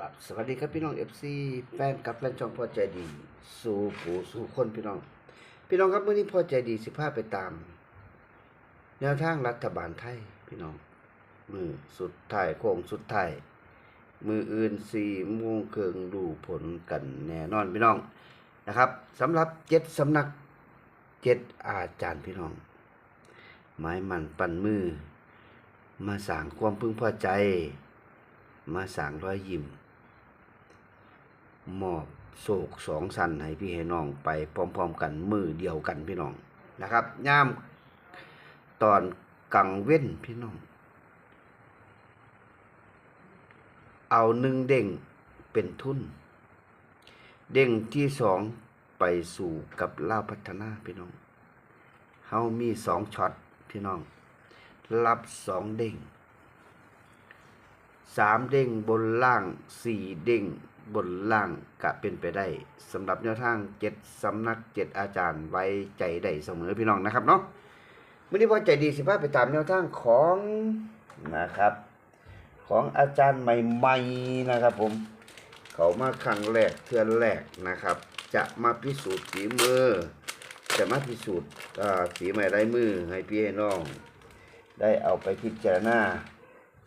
ครับสวัสดีครับพี่น้อง FC แฟนกับแฟนช่องพอใจดี สู่ผู้สู่คนพี่น้อง พี่น้องครับเมื่อนี้พอใจดีสิพาไปตาม แนวทางรัฐบาลไทยพี่น้อง มือสุดท้ายโค้งสุดท้ายมืออื่นสี่โมงเคิงดูผลกันแน่นอนพี่น้องนะครับสำหรับเจ็ดสำนักเจ็ดอาจารย์พี่น้อง ไม้มันปั่นมือ มาสางความพึงพอใจ มาสางรอยยิ้ม มอบโศกสองสันให้พี่ให้น้องไปพร้อมๆกันมือเดียวกันพี่น้องนะครับย่ามตอนกังเว้นพี่น้อง เอาหนึ่งเด้งเป็นทุน เด้งที่สองไปสู่กับล่าพัฒนาพี่น้องเฮามีสองช็อตพี่น้อง รับสองเด้ง สามเด้งบนล่างสี่เด้งบนล่างกะเป็นไปได้สำหรับแนวทางเจ็ดสำนักเจ็ดอาจารย์ไว้ใจได้เสมอพี่น้องนะครับเนาะวันนี้พอใจดีสิพาไปตามแนวทางของนะครับ ของอาจารย์ใหม่ๆนะครับผมเขามาครั้งแรกเทือนแรกนะครับ จะมาพิสูจน์ฝีมือ จะมาพิสูจน์อ่าฝีไม้มือให้พี่ให้น้อง ได้เอาไปพิจารณา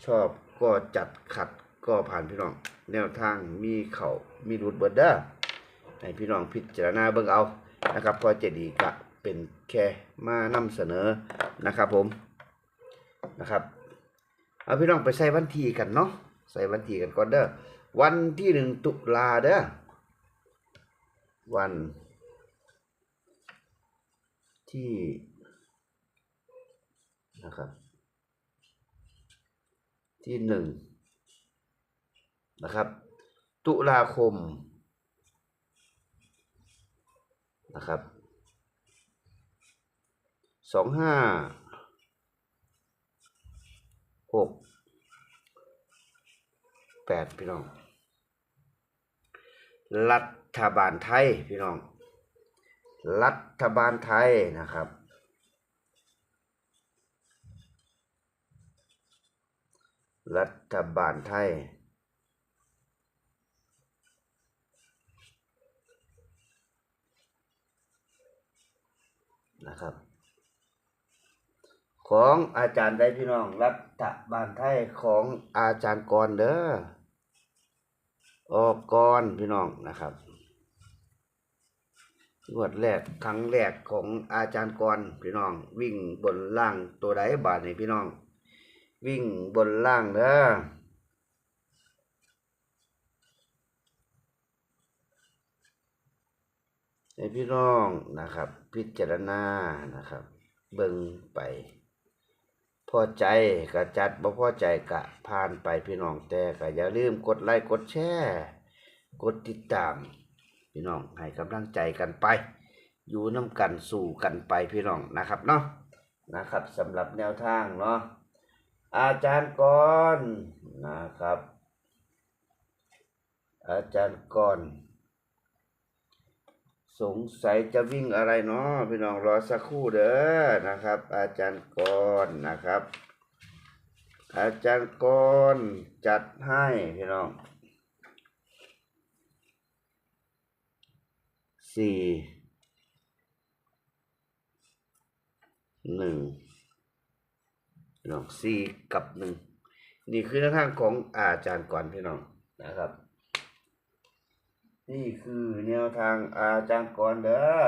ชอบ ก็จัดขัดก็ผ่านพี่น้อง แนวทางมีเขามีรูดเบิร์ดเด้อให้พี่น้องพิจารณาเบิ่งเอานะครับพอเจดีกะเป็นแค่มานำเสนอนะครับผมนะครับเอาพี่น้องไปใส่วันที่กันเนาะใส่วันที่กันก่อนเด้อวันที่หนึ่งตุลาเด้อวันที่นะครับ ที่หนึ่งนะครับ ตุลาคมนะครับสองห้าหกแปดพี่น้อง รัฐบาลไทยพี่น้อง รัฐบาลไทยนะครับ รัฐบาลไทย นะครับ ของอาจารย์ได้พี่น้อง รัฐบาลไทยของอาจารย์กรเด้อออกกรพี่น้องนะครับงวดแรกครั้งแรกของอาจารย์กรพี่น้อง วิ่งบนล่างตัวใดบาทนี่พี่น้อง วิ่งบนล่างเด้อให้พี่น้องนะครับ พิจารณานะครับ เบิ่งไป พอใจก็จัดบ่พอใจก็ผ่านไปพี่น้องแต่ก็อย่าลืมกดไลค์กดแชร์กดติดตาม พี่น้องให้กำลังใจกันไป อยู่น้ำกันสู่กันไปพี่น้องนะครับเนาะนะครับสำหรับแนวทางเนาะ อาจารย์กรนนะครับ อาจารย์กรสงสัยจะวิ่งอะไรเนาะพี่น้องรอสักครู่เด้อนะครับ อาจารย์กรนนะครับ อาจารย์กรจัดให้พี่น้องสี่หนึ่ง น้องสี่กับหนึ่งนี่คือแนวทางของอาจารย์ก่อนพี่น้องนะครับ นี่คือแนวทางอาจารย์ก่อนเด้อ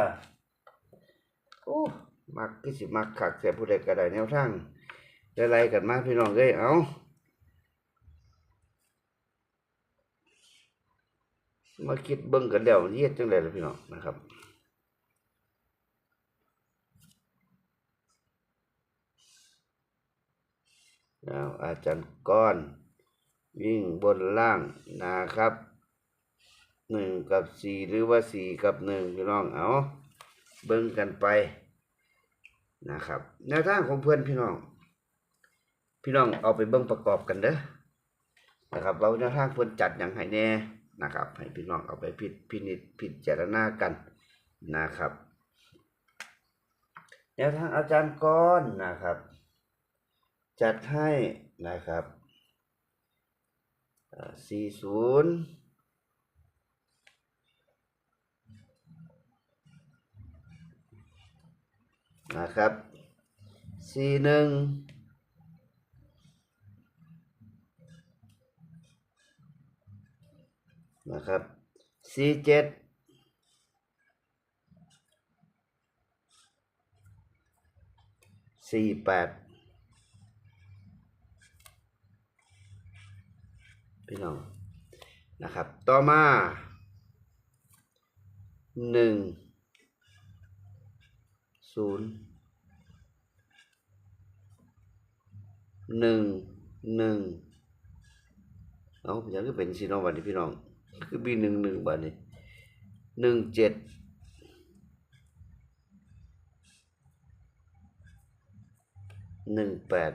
โอ้มักที่สิมักขักเสียผู้ใดก็ได้แนวทางไล่ๆกันมาพี่น้องเอ้ยเอามาคิดเบิ่งกันเดี๋ยวมันเฮ็ดจังไดล่ะพี่น้องนะครับ อาจารย์ก้อน วิ่งบนล่างนะครับหนึ่งกับสี่หรือว่าสี่กับหนึ่งพี่น้องเอาเบิ่งกันไปนะครับแนวทางของเพื่อนพี่น้อง พี่น้องเอาไปเบิ่งประกอบกันเด้อนะครับว่าแนวทางเพื่อนจัดอย่างไรแน่นะครับ ให้พี่น้องเอาไปพิพินิจพิจารณากันนะครับแนวทางอาจารย์ก้อนนะครับ จัดให้นะครับสี่ศูนย์นะครับสี่หนึ่งนะครับสี่เจ็ดสี่แปด น้องนะครับ ต่อมาหนึ่งศูนย์หนึ่งหนึ่งเอาอย่ากให้เป็นซีโนวันนี้พี่น้อง คือบีหนึ่งหนึ่งบันนี้หนึ่งเจ็ดหนึ่งแปด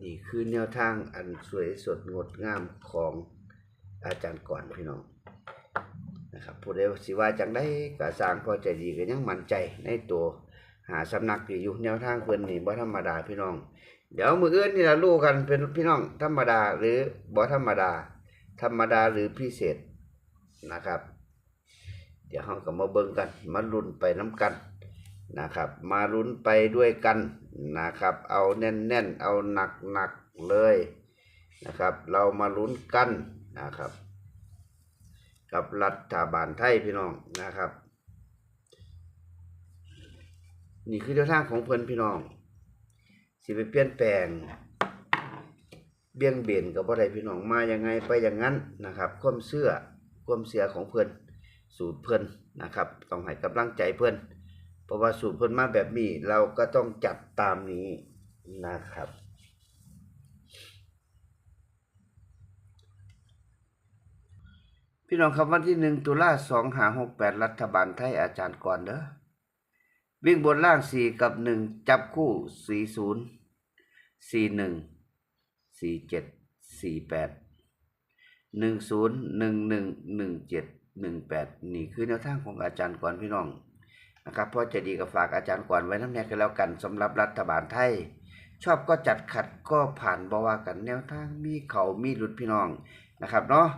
นี่ คือแนวทางอันสวยสดงดงามของอาจารย์ก่อนพี่น้องนะครับผู้ใดสิว่าจังได้กะสร้างพอใจดีก็ยังมั่นใจในตัวหาสำนักที่อยู่แนวทางเพิ่นนี่บ่ธรรมดาพี่น้อง เดี๋ยวมืออื่นนี่ละรู้กันเป็นพี่น้องธรรมดาหรือบ่ธรรมดา ธรรมดาหรือพิเศษนะครับ เดี๋ยวเราก็มาเบิ่งกันมาลุ้นไปน้ำกัน นะครับ มาลุ้นไปด้วยกันนะครับ เอาแน่นๆ เอาหนักๆเลยนะครับ เรามาลุ้นกันนะครับ กับรัฐบาลไทยพี่น้องนะครับ นี่คือแนวทางของเพิ่อนพี่น้อง สิไปเปลี่ยนแปลงเบี่ยงเบนกับบ่ได้พี่น้องมายังไงไปอย่างนั้นนะครับความเชื่อความเสียของเพิ่อนสูตรเพิ่อนนะครับ ต้องให้กำลังใจเพิ่อน เพราะว่าสูตรเพิ่นมาแบบนี้ เราก็ต้องจัดตามนี้นะครับ พี่น้องครับวันที่หนึ่งตุลาสองหาหกแปดรัฐบาลไทยอาจารย์ก่อนเด้อวิ่งบนล่างสี่กับหนึ่งจับคู่สี่ศูนย์สี่หนึ่งสี่เจ็ดสี่แปดหนึ่งศูนย์หนึ่งหนึ่งหนึ่งเจ็ดหนึ่งแปดนี่คือแนวทางของอาจารย์ก่อนพี่น้อง นะครับพราะจะดีกับฝากอาจารย์ก่อนไว้น้ำแนกกันแล้วกันสำหรับรัฐบาลไทย ชอบก็จัดขัดก็ผ่านบ่ว่ากันแนวทางมีเขามีหลุดพี่น้องนะครับเนาะ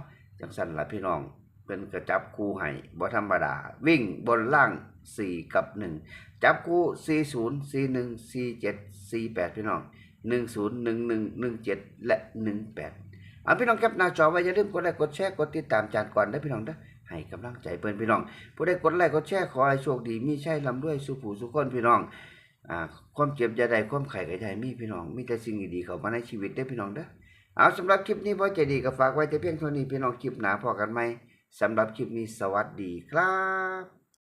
จังสันละพี่น้องเป็นกระจับคู่ให้บ่ธรรมดา วิ่งบนล่างสี่กับหนึ่งจับคู่สี่ศูนย์สี่หนึ่งสี่เจ็ดสี่แปดพี่น้องหนึ่งศูนย์หนึ่งหนึ่งหนึ่งเจ็ดและหนึ่งแปดเอาพี่น้องแคปหน้าจอไว้อย่าลืมกดไลค์กดแชร์กดติดตามจานก่อนได้พี่น้องเด้อ ให้กำลังใจเพื่อนพี่น้อง ผู้ใดกดไลค์กดแชร์ขอให้โชคดี มีใช่ลำด้วยสุผูสุขคนพี่น้องอ่าความเจ็บจะได้ความไข่ก็จะให้มีพี่น้อง มีแต่สิ่งดีๆเข้ามาในชีวิตได้พี่น้องเด้อเอาสำหรับคลิปนี้พ่อใจดีก็ฝากไว้แต่เพียงเท่านี้พี่น้องคลิปหนาพอกันไหมสำหรับคลิปนี้สวัสดีครับ